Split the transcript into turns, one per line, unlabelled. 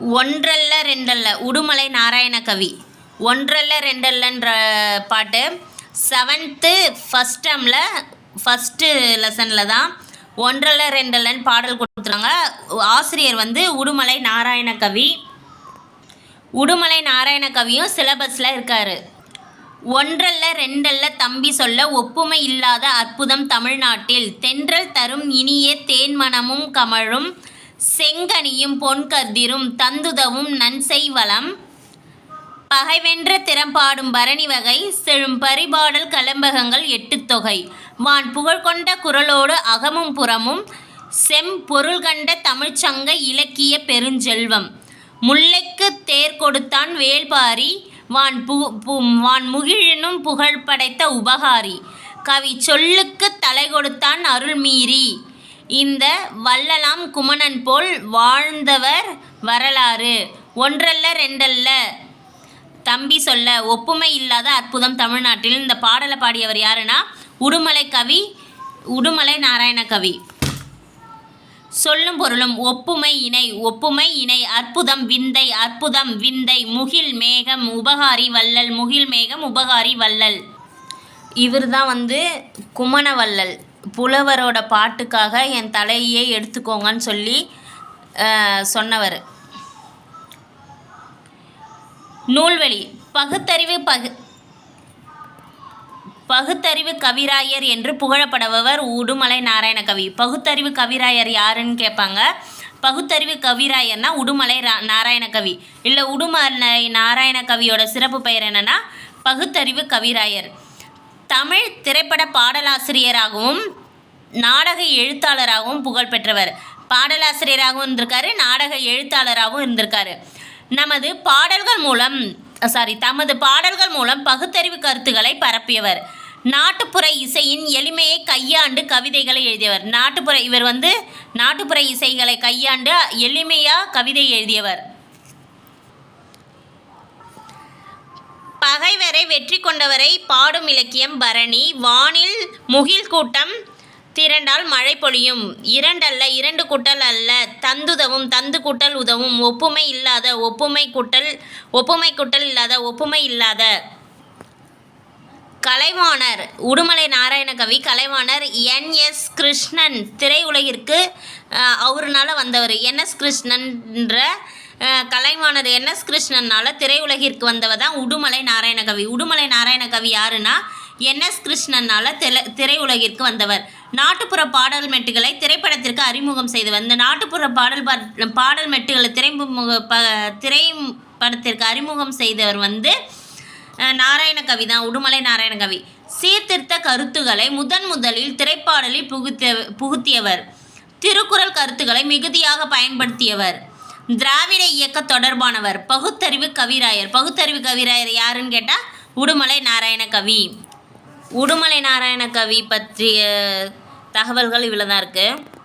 ஒன்றல்ல ரெண்டல்ல. உடுமலை நாராயண கவி. ஒன்றல்ல ரெண்டல்லன்ற பாட்டு. செவன்த்து ஃபஸ்ட் டேமில் ஃபஸ்ட்டு லெசனில் தான் ஒன்றல்ல ரெண்டல்லன்னு பாடல் கொடுத்துருக்காங்க. ஆசிரியர் வந்து உடுமலை நாராயண கவி. உடுமலை நாராயண கவியும் சிலபஸில் இருக்கார். ஒன்றல்ல ரெண்டல்ல தம்பி சொல்ல ஒப்புமை இல்லாத அற்புதம் தமிழ்நாட்டில். தென்றல் தரும் இனிய தேன்மணமும் கமழும். செங்கனியும் பொன்கதிரும் தந்துதவும் நன்செய் வளம் பகைவென்ற திறம்பாடும் பரணி வகை செழும் பரிபாடல் கலம்பகங்கள் எட்டு தொகை. வான் புகழ் கொண்ட குரலோடு அகமும் புறமும் செம் பொருள் கண்ட தமிழ்ச்சங்க இலக்கிய பெருஞ்செல்வம். முல்லைக்கு தேர் கொடுத்தான் வேள்பாரி வான் பு பு- வான் முகிழினும் புகழ் படைத்த உபகாரி. கவி சொல்லுக்கு தலை கொடுத்தான் அருள்மீறி. இந்த வள்ளலாம் குமணன் போல் வாழ்ந்தவர் வரலாறு. ஒன்றல்ல ரெண்டல்ல. தம்பி சொல்ல ஒப்புமை இல்லாத அற்புதம் தமிழ்நாட்டில். இந்த பாடலை பாடியவர் யாருன்னா? உடுமலை கவி உடுமலை நாராயண கவி. சொல்லும் பொருளும் ஒப்புமை இணை ஒப்புமை இணை அற்புதம் விந்தை அற்புதம் விந்தை முகில் மேகம் உபகாரி வள்ளல் முகில் மேகம் உபகாரி வள்ளல். இவர் தான் வந்து குமணவள்ளல் புலவரோட பாட்டுக்காக என் தலையே எடுத்துக்கோங்கன்னு சொல்லி சொன்னவர். நூல்வழி பகுத்தறிவு பகு பகுத்தறிவு கவிராயர் என்று புகழப்படுபவர் உடுமலை நாராயண கவி பகுத்தறிவு கவிராயர் யாருன்னு கேட்பாங்க? பகுத்தறிவு கவிராயர்னா உடுமலை ரா- நாராயண கவி இல்லை உடுமலை நாராயண கவியோட சிறப்பு பெயர் என்னன்னா பகுத்தறிவு கவிராயர். தமிழ் திரைப்பட பாடலாசிரியராகவும் நாடக எழுத்தாளராகவும் புகழ் பெற்றவர். பாடலாசிரியராகவும் இருந்திருக்காரு நாடக எழுத்தாளராகவும் இருந்திருக்காரு. நமது பாடல்கள் மூலம் சாரி தமது பாடல்கள் மூலம் பகுத்தறிவு கருத்துக்களை பரப்பியவர். நாட்டுப்புற இசையின் எளிமையை கையாண்டு கவிதைகளை எழுதியவர். நாட்டுப்புற இவர் வந்து நாட்டுப்புற இசைகளை கையாண்டு எளிமையாக கவிதை எழுதியவர். பகைவரை வெற்றி கொண்டவரை பாடும் இலக்கியம் பரணி. வானில் முகில் கூட்டம் திரண்டால் மழை பொழியும். இரண்டல்ல இரண்டு கூட்டல் அல்ல தந்துதவும் தந்து கூட்டல் உதவும். ஒப்புமை இல்லாத ஒப்புமை கூட்டல் ஒப்புமை கூட்டல் இல்லாத ஒப்புமை இல்லாத. கலைவாணர் உடுமலை நாராயணகவி கலைவாணர் என்எஸ் கிருஷ்ணன் திரையுலகிற்கு அவருனால வந்தவர். என். எஸ். கிருஷ்ணன்ற கலைவாணர் என் என்எஸ் கிருஷ்ணனால திரையுலகிற்கு வந்தவர் தான் உடுமலை நாராயணகவி. உடுமலை நாராயணகவி யாருன்னா என்எஸ் கிருஷ்ணனால் திரை திரையுலகிற்கு வந்தவர். நாட்டுப்புற பாடல் மெட்டுகளை திரைப்படத்திற்கு அறிமுகம் செய்தவர். இந்த நாட்டுப்புற பாடல் பா- பாடல் மெட்டுகளை திரைமுக ப திரைப்படத்திற்கு அறிமுகம் செய்தவர் வந்து நாராயண கவி தான் உடுமலை நாராயண கவி சீர்திருத்த கருத்துக்களை முதன் முதலில் திரைப்பாடலில் புகுத்திய புகுத்தியவர். திருக்குறள் கருத்துக்களை மிகுதியாக பயன்படுத்தியவர். திராவிட இயக்க தொடர்பானவர் பகுத்தறிவு கவிராயர். பகுத்தறிவு கவிராயர் யாருன்னு கேட்டால் உடுமலை நாராயண கவி. உடுமலை நாராயண கவி பற்றிய தகவல்கள் இவ்வளோ தான் இருக்குது